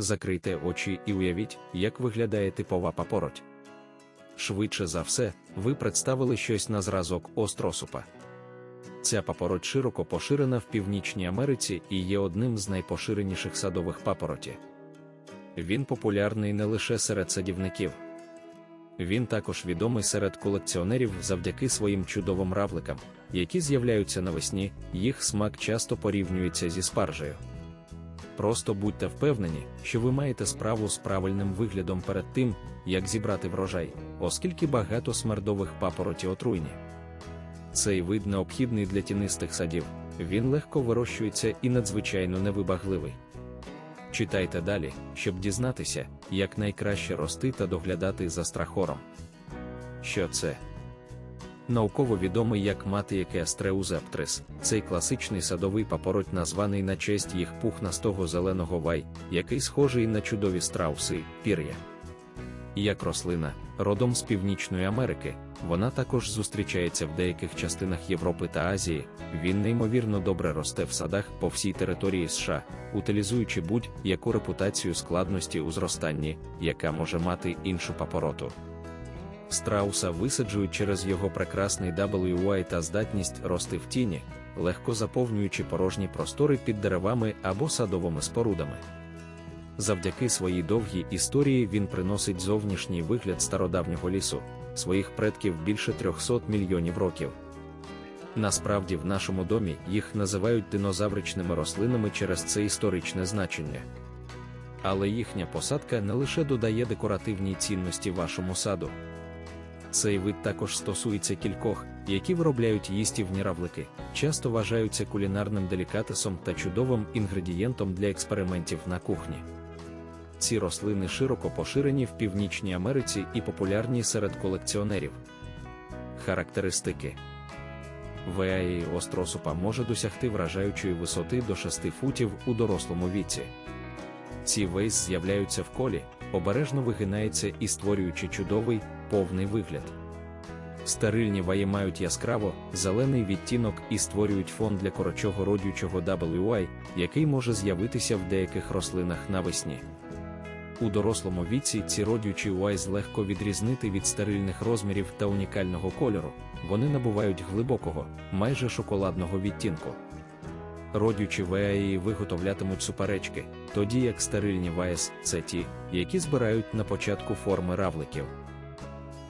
Закрийте очі і уявіть, як виглядає типова папороть. Швидше за все, ви представили щось на зразок остросупа. Ця папороть широко поширена в Північній Америці і є одним з найпоширеніших садових папороті. Він популярний не лише серед садівників. Він також відомий серед колекціонерів завдяки своїм чудовим равликам, які з'являються навесні, їх смак часто порівнюється зі спаржею. Просто будьте впевнені, що ви маєте справу з правильним виглядом перед тим, як зібрати врожай, оскільки багато смердових папороті отруйні. Цей вид необхідний для тінистих садів, він легко вирощується і надзвичайно невибагливий. Читайте далі, щоб дізнатися, як найкраще рости та доглядати за страхором. Що це? Науково відомий як матієке астреузептрис, цей класичний садовий папороть названий на честь їх пухнастого зеленого вай, який схожий на чудові страуси, пір'я. Як рослина, родом з Північної Америки, вона також зустрічається в деяких частинах Європи та Азії. Він неймовірно добре росте в садах по всій території США, утилізуючи будь-яку репутацію складності у зростанні, яка може мати іншу папороту. Страуса висаджують через його прекрасний WY та здатність рости в тіні, легко заповнюючи порожні простори під деревами або садовими спорудами. Завдяки своїй довгій історії він приносить зовнішній вигляд стародавнього лісу, своїх предків більше 300 мільйонів років. Насправді, в нашому домі їх називають динозавричними рослинами через це історичне значення. Але їхня посадка не лише додає декоративній цінності вашому саду. Цей вид також стосується кількох, які виробляють їстівні равлики, часто вважаються кулінарним делікатесом та чудовим інгредієнтом для експериментів на кухні. Ці рослини широко поширені в Північній Америці і популярні серед колекціонерів. Характеристики Веаї остросупа може досягти вражаючої висоти до 6 футів у дорослому віці. Ці вейс з'являються в колі, обережно вигинаються і створюючи чудовий, повний вигляд. Стерильні ваї мають яскраво, зелений відтінок і створюють фон для корочого родючого WY, який може з'явитися в деяких рослинах навесні. У дорослому віці ці родючі уайз легко відрізнити від стерильних розмірів та унікального кольору, вони набувають глибокого, майже шоколадного відтінку. Родючі веаї виготовлятимуть суперечки, тоді як стерильні ваєс це ті, які збирають на початку форми равликів.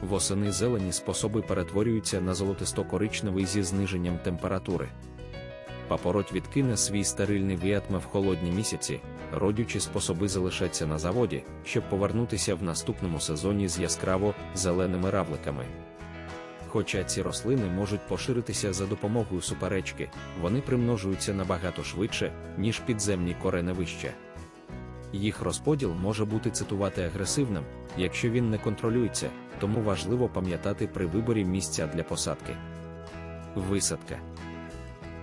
Восени зелені способи перетворюються на золотисто-коричневий зі зниженням температури. Папороть відкине свій стерильний віатме в холодні місяці, родючі способи залишаться на заводі, щоб повернутися в наступному сезоні з яскраво зеленими равликами. Хоча ці рослини можуть поширитися за допомогою суперечки, вони примножуються набагато швидше, ніж підземні кореневища. Їх розподіл може бути цитувати агресивним, якщо він не контролюється, тому важливо пам'ятати при виборі місця для посадки. Висадка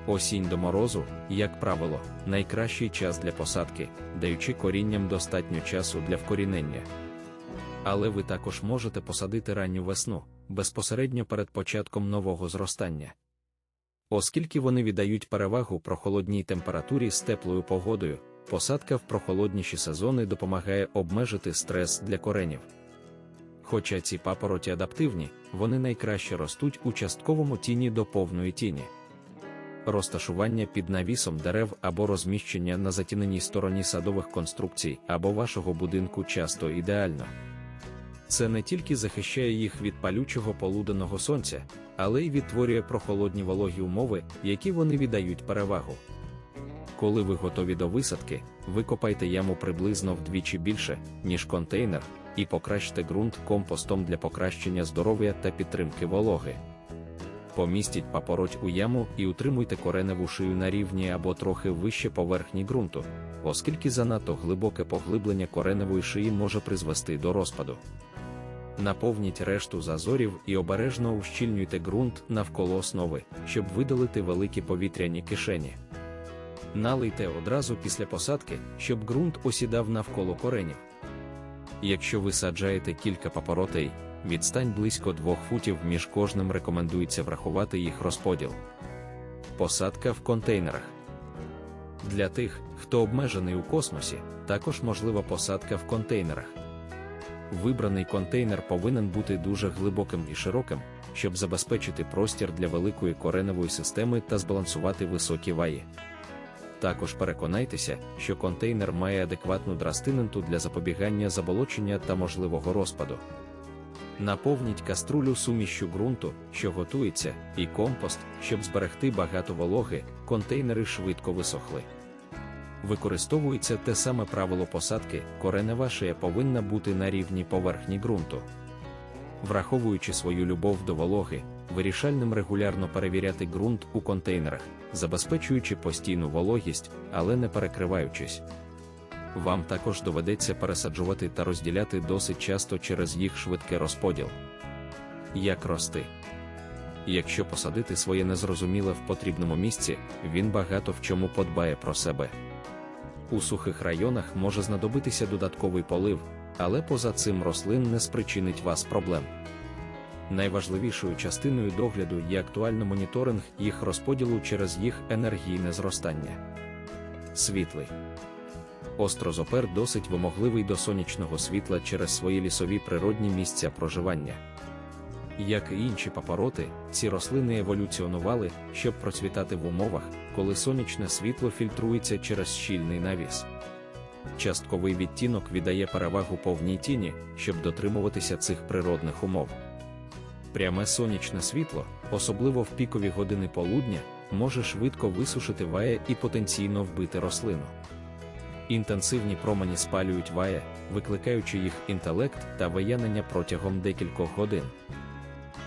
Осінь до морозу, як правило, найкращий час для посадки, даючи корінням достатньо часу для вкорінення. Але ви також можете посадити ранню весну безпосередньо перед початком нового зростання. Оскільки вони віддають перевагу прохолодній температурі з теплою погодою, посадка в прохолодніші сезони допомагає обмежити стрес для коренів. Хоча ці папороті адаптивні, вони найкраще ростуть у частковому тіні до повної тіні. Розташування під навісом дерев або розміщення на затіненій стороні садових конструкцій або вашого будинку часто ідеально. Це не тільки захищає їх від палючого полуденного сонця, але й відтворює прохолодні вологі умови, які вони віддають перевагу. Коли ви готові до висадки, викопайте яму приблизно вдвічі більше, ніж контейнер, і покращте ґрунт компостом для покращення здоров'я та підтримки вологи. Помістіть папороть у яму і утримуйте кореневу шию на рівні або трохи вище поверхні ґрунту, оскільки занадто глибоке поглиблення кореневої шиї може призвести до розпаду. Наповніть решту зазорів і обережно ущільнюйте ґрунт навколо основи, щоб видалити великі повітряні кишені. Налийте одразу після посадки, щоб ґрунт осідав навколо коренів. Якщо ви саджаєте кілька папоротей, відстань близько 2 футів між кожним рекомендується врахувати їх розподіл. Посадка в контейнерах. Для тих, хто обмежений у космосі, також можлива посадка в контейнерах. Вибраний контейнер повинен бути дуже глибоким і широким, щоб забезпечити простір для великої кореневої системи та збалансувати високі ваї. Також переконайтеся, що контейнер має адекватну драстиненту для запобігання заболочення та можливого розпаду. Наповніть каструлю сумішю ґрунту, що готується, і компост, щоб зберегти багато вологи, контейнери швидко висохли. Використовується те саме правило посадки, коренева шия повинна бути на рівні поверхні ґрунту. Враховуючи свою любов до вологи, вирішальним регулярно перевіряти ґрунт у контейнерах, забезпечуючи постійну вологість, але не перекриваючись. Вам також доведеться пересаджувати та розділяти досить часто через їх швидкий розподіл. Як рости? Якщо посадити своє незрозуміле в потрібному місці, він багато в чому подбає про себе. У сухих районах може знадобитися додатковий полив, але поза цим рослин не спричинить вас проблем. Найважливішою частиною догляду є актуально моніторинг їх розподілу через їх енергійне зростання. Світлий Острозопер досить вимогливий до сонячного світла через свої лісові природні місця проживання. Як і інші папороти, ці рослини еволюціонували, щоб процвітати в умовах, коли сонячне світло фільтрується через щільний навіс. Частковий відтінок віддає перевагу повній тіні, щоб дотримуватися цих природних умов. Пряме сонячне світло, особливо в пікові години полудня, може швидко висушити вая і потенційно вбити рослину. Інтенсивні промені спалюють вая, викликаючи їх інтелект та виянення протягом декількох годин.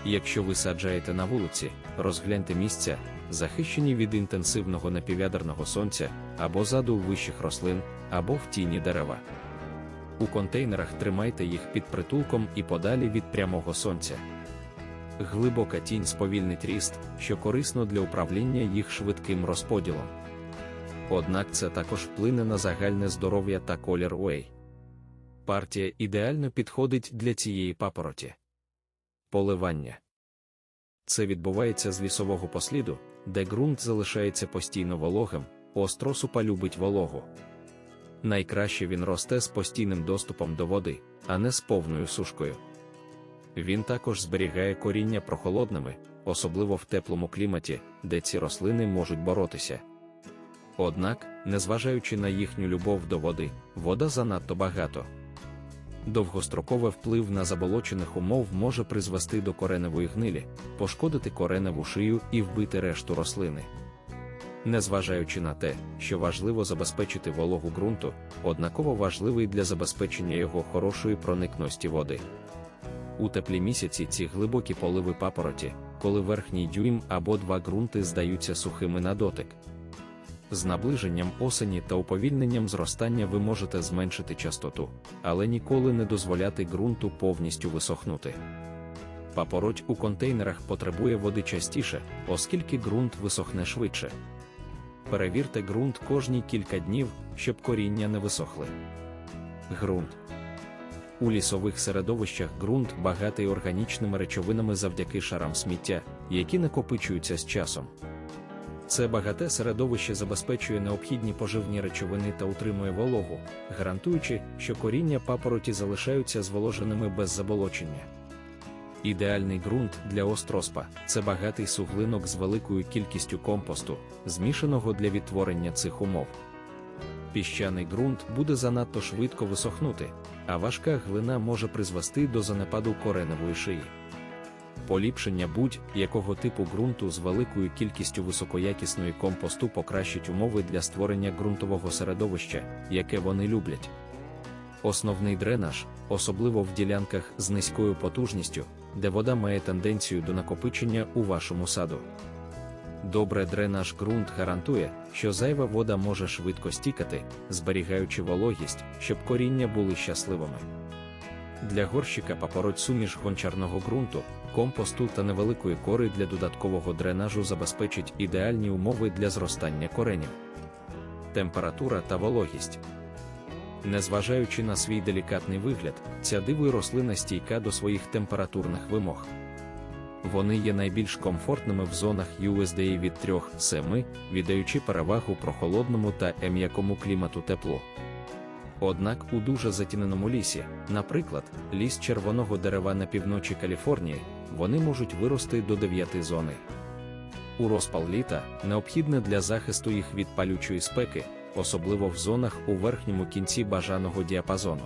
Якщо ви саджаєте на вулиці, розгляньте місця, захищені від інтенсивного напівядерного сонця, або заду вищих рослин, або в тіні дерева. У контейнерах тримайте їх під притулком і подалі від прямого сонця. Глибока тінь сповільнить ріст, що корисно для управління їх швидким розподілом. Однак це також вплине на загальне здоров'я та колір уей. Партія ідеально підходить для цієї папороті. Поливання це відбувається з лісового посліду, де ґрунт залишається постійно вологим, остросупа любить вологу. Найкраще він росте з постійним доступом до води, а не з повною сушкою. Він також зберігає коріння прохолодними, особливо в теплому кліматі, де ці рослини можуть боротися. Однак, незважаючи на їхню любов до води, вода занадто багато. Довгостроковий вплив на заболочених умов може призвести до кореневої гнилі, пошкодити кореневу шию і вбити решту рослини. Незважаючи на те, що важливо забезпечити вологу ґрунту, однаково важливий для забезпечення його хорошої проникності води. У теплі місяці ці глибокі поливи папороті, коли верхній дюйм або два ґрунти здаються сухими на дотик. З наближенням осені та уповільненням зростання ви можете зменшити частоту, але ніколи не дозволяти ґрунту повністю висохнути. Папороть у контейнерах потребує води частіше, оскільки ґрунт висохне швидше. Перевірте ґрунт кожні кілька днів, щоб коріння не висохли. Ґрунт у лісових середовищах ґрунт багатий органічними речовинами завдяки шарам сміття, які накопичуються з часом. Це багате середовище забезпечує необхідні поживні речовини та утримує вологу, гарантуючи, що коріння папороті залишаються зволоженими без заболочення. Ідеальний ґрунт для остроспа це багатий суглинок з великою кількістю компосту, змішаного для відтворення цих умов. Піщаний ґрунт буде занадто швидко висохнути, а важка глина може призвести до занепаду кореневої шиї. Поліпшення будь-якого типу ґрунту з великою кількістю високоякісної компосту покращить умови для створення ґрунтового середовища, яке вони люблять. Основний дренаж, особливо в ділянках з низькою потужністю, де вода має тенденцію до накопичення у вашому саду. Добре дренаж ґрунт гарантує, що зайва вода може швидко стікати, зберігаючи вологість, щоб коріння були щасливими. Для горщика папороть суміш гончарного ґрунту, компосту та невеликої кори для додаткового дренажу забезпечить ідеальні умови для зростання коренів. Температура та вологість. Незважаючи на свій делікатний вигляд, ця дивою рослина стійка до своїх температурних вимог. Вони є найбільш комфортними в зонах USDA від 3-7, віддаючи перевагу прохолодному та м'якому клімату теплу. Однак у дуже затіненому лісі, наприклад, ліс червоного дерева на півночі Каліфорнії, вони можуть вирости до 9 зони. У розпал літа необхідне для захисту їх від палючої спеки, особливо в зонах у верхньому кінці бажаного діапазону.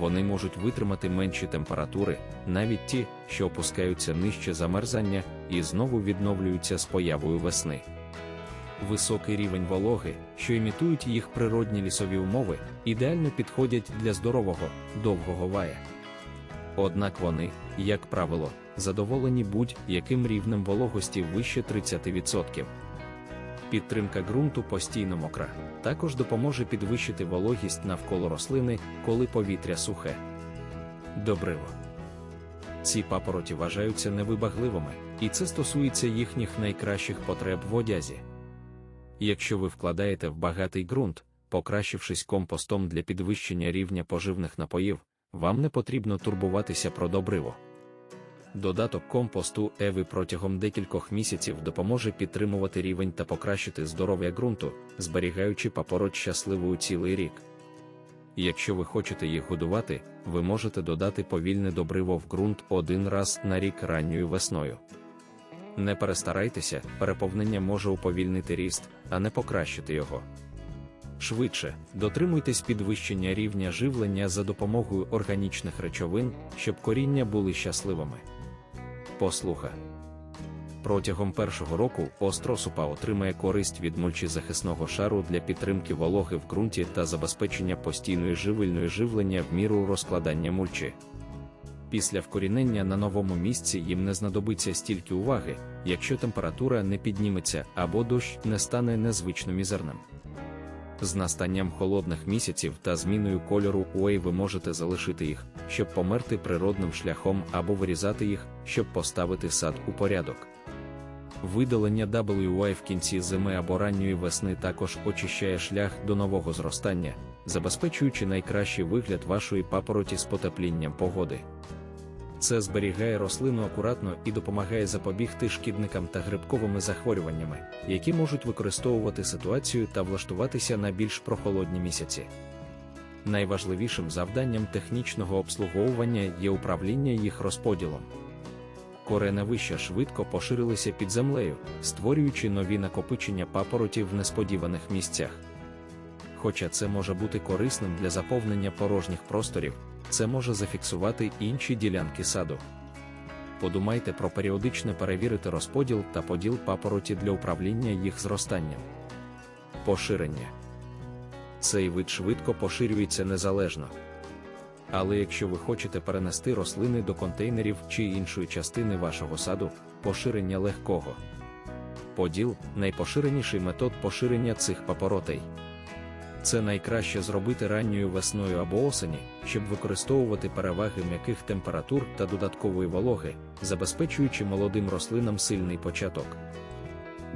Вони можуть витримати менші температури, навіть ті, що опускаються нижче замерзання і знову відновлюються з появою весни. Високий рівень вологи, що імітують їх природні лісові умови, ідеально підходять для здорового, довгого вая. Однак вони, як правило, задоволені будь-яким рівнем вологості вище 30%. Підтримка ґрунту постійно мокра, також допоможе підвищити вологість навколо рослини, коли повітря сухе. Добриво. Ці папороті вважаються невибагливими, і це стосується їхніх найкращих потреб в одязі. Якщо ви вкладаєте в багатий ґрунт, покращившись компостом для підвищення рівня поживних напоїв, вам не потрібно турбуватися про добриво. Додаток компосту Еви протягом декількох місяців допоможе підтримувати рівень та покращити здоров'я ґрунту, зберігаючи папороть щасливою цілий рік. Якщо ви хочете їх годувати, ви можете додати повільне добриво в ґрунт один раз на рік ранньою весною. Не перестарайтеся, переповнення може уповільнити ріст, а не покращити його. Швидше дотримуйтесь підвищення рівня живлення за допомогою органічних речовин, щоб коріння були щасливими. Послуха протягом першого року остросупа отримає користь від мульчезахисного шару для підтримки вологи в ґрунті та забезпечення постійної живильної живлення в міру розкладання мульчі. Після вкорінення на новому місці їм не знадобиться стільки уваги, якщо температура не підніметься або дощ не стане незвично мізерним. З настанням холодних місяців та зміною кольору уей ви можете залишити їх, щоб померти природним шляхом або вирізати їх, щоб поставити сад у порядок. Видалення WY в кінці зими або ранньої весни також очищає шлях до нового зростання, забезпечуючи найкращий вигляд вашої папороті з потеплінням погоди. Це зберігає рослину акуратно і допомагає запобігти шкідникам та грибковими захворюваннями, які можуть використовувати ситуацію та влаштуватися на більш прохолодні місяці. Найважливішим завданням технічного обслуговування є управління їх розподілом. Кореневища швидко поширилися під землею, створюючи нові накопичення папоротів в несподіваних місцях. Хоча це може бути корисним для заповнення порожніх просторів, це може зафіксувати інші ділянки саду. Подумайте про періодичне перевірити розподіл та поділ папороті для управління їх зростанням. Поширення цей вид швидко поширюється незалежно. Але якщо ви хочете перенести рослини до контейнерів чи іншої частини вашого саду, поширення легкого. Поділ найпоширеніший метод поширення цих папоротей. Це найкраще зробити ранньою весною або осені, щоб використовувати переваги м'яких температур та додаткової вологи, забезпечуючи молодим рослинам сильний початок.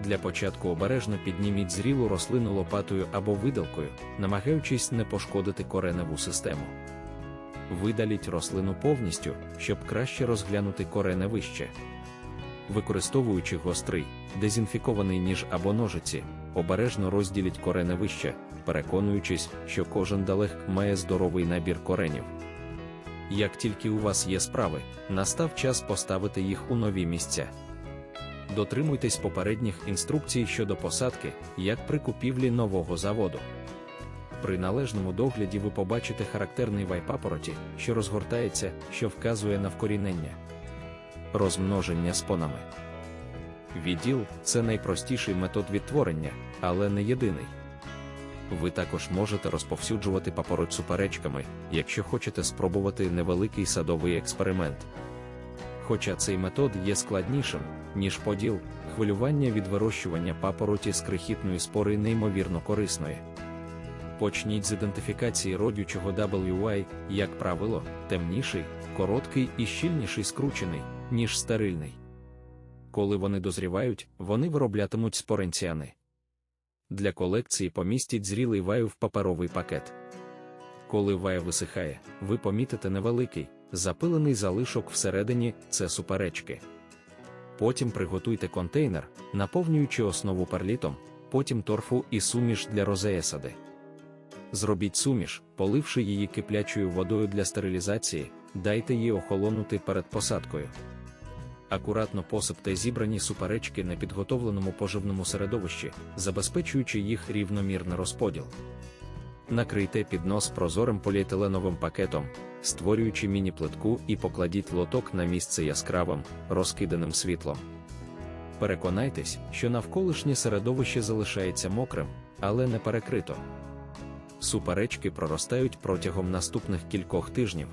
Для початку обережно підніміть зрілу рослину лопатою або видалкою, намагаючись не пошкодити кореневу систему. Видаліть рослину повністю, щоб краще розглянути корене вище. Використовуючи гострий, дезінфікований ніж або ножиці, обережно розділіть корене вище, переконуючись, що кожен далег має здоровий набір коренів. Як тільки у вас є справи, настав час поставити їх у нові місця. Дотримуйтесь попередніх інструкцій щодо посадки, як при купівлі нового заводу. При належному догляді ви побачите характерний вай папороті, що розгортається, що вказує на вкорінення. Розмноження спонами. Відділ це найпростіший метод відтворення, але не єдиний. Ви також можете розповсюджувати папороть суперечками, якщо хочете спробувати невеликий садовий експеримент. Хоча цей метод є складнішим, ніж поділ, хвилювання від вирощування папороті з крихітної спори неймовірно корисної. Почніть з ідентифікації родючого WY, як правило, темніший, короткий і щільніший скручений, ніж стерильний. Коли вони дозрівають, вони вироблятимуть споренціани. Для колекції помістіть зрілий ваю в паперовий пакет. Коли вая висихає, ви помітите невеликий, запилений залишок всередині це суперечки. Потім приготуйте контейнер, наповнюючи основу перлітом, потім торфу і суміш для розеесади. Зробіть суміш, поливши її киплячою водою для стерилізації, дайте їй охолонути перед посадкою. Акуратно посипте зібрані суперечки на підготовленому поживному середовищі, забезпечуючи їх рівномірний розподіл. Накрийте піднос прозорим поліетиленовим пакетом, створюючи міні-плитку і покладіть лоток на місце яскравим, розкиданим світлом. Переконайтесь, що навколишнє середовище залишається мокрим, але не перекрито. Суперечки проростають протягом наступних кількох тижнів,